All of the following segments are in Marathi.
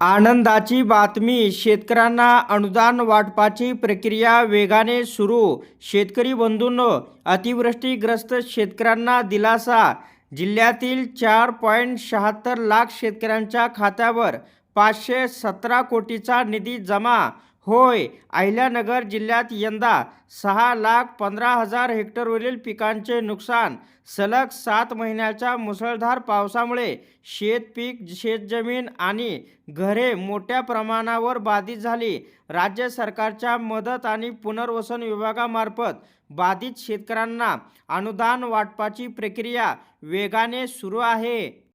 आनंदाची बातमी शेतकऱ्यांना अनुदान वाटपाची प्रक्रिया वेगाने सुरू शेतकरी बंधूंनो अतिवृष्टीग्रस्त शेतकऱ्यांना दिलासा जिल्ह्यातील चार पॉईंट शहात्तर लाख शेतकऱ्यांच्या खात्यावर पाचशे सतरा कोटीचा निधी जमा. होय अहिल्यानगर जिल्ह्यात यंदा सहा लाख पंधरा हजार हेक्टरवरील पिकांचे नुकसान. सलग सात महिन्याच्या मुसळधार पावसामुळे शेतपीक शेतजमीन आणि घरे मोठ्या प्रमाणावर बाधित झाली. राज्य सरकारच्या मदत आणि पुनर्वसन विभागामार्फत बाधित शेतकऱ्यांना अनुदान वाटपाची प्रक्रिया वेगाने सुरू आहे.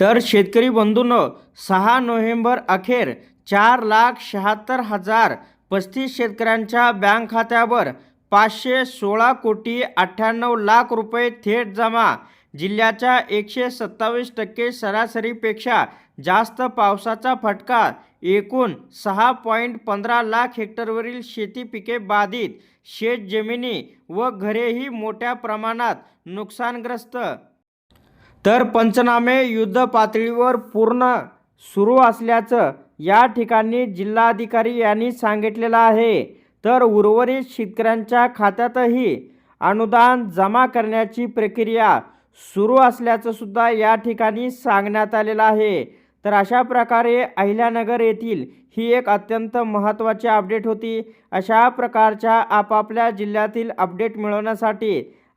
तर शेतकरी बंधूंनो सहा नोव्हेंबर अखेर चार लाख शहात्तर हजार पस्तीस शेतकऱ्यांच्या बँक खात्यावर पाचशे सोळा कोटी अठ्ठ्याण्णव लाख रुपये थेट जमा. जिल्ह्याच्या एकशे सत्तावीस टक्के सरासरीपेक्षा जास्त पावसाचा फटका. एकूण सहा पॉईंट पंधरा लाख हेक्टरवरील शेती पिके बाधित. शेतजमिनी व घरेही मोठ्या प्रमाणात नुकसानग्रस्त. तर पंचनामे युद्ध पातळीवर पूर्ण सुरू असल्याचं या ठिकाणी जिल्हाधिकारी यांनी सांगितलेलं आहे. तर उर्वरित शेतकऱ्यांच्या खात्यातही अनुदान जमा करण्याची प्रक्रिया सुरू असल्याचं सुद्धा या ठिकाणी सांगण्यात आलेलं आहे. तर अशा प्रकारे अहिल्यानगर येथील ही एक अत्यंत महत्त्वाची अपडेट होती. अशा प्रकारच्या आपापल्या जिल्ह्यातील अपडेट मिळवण्यासाठी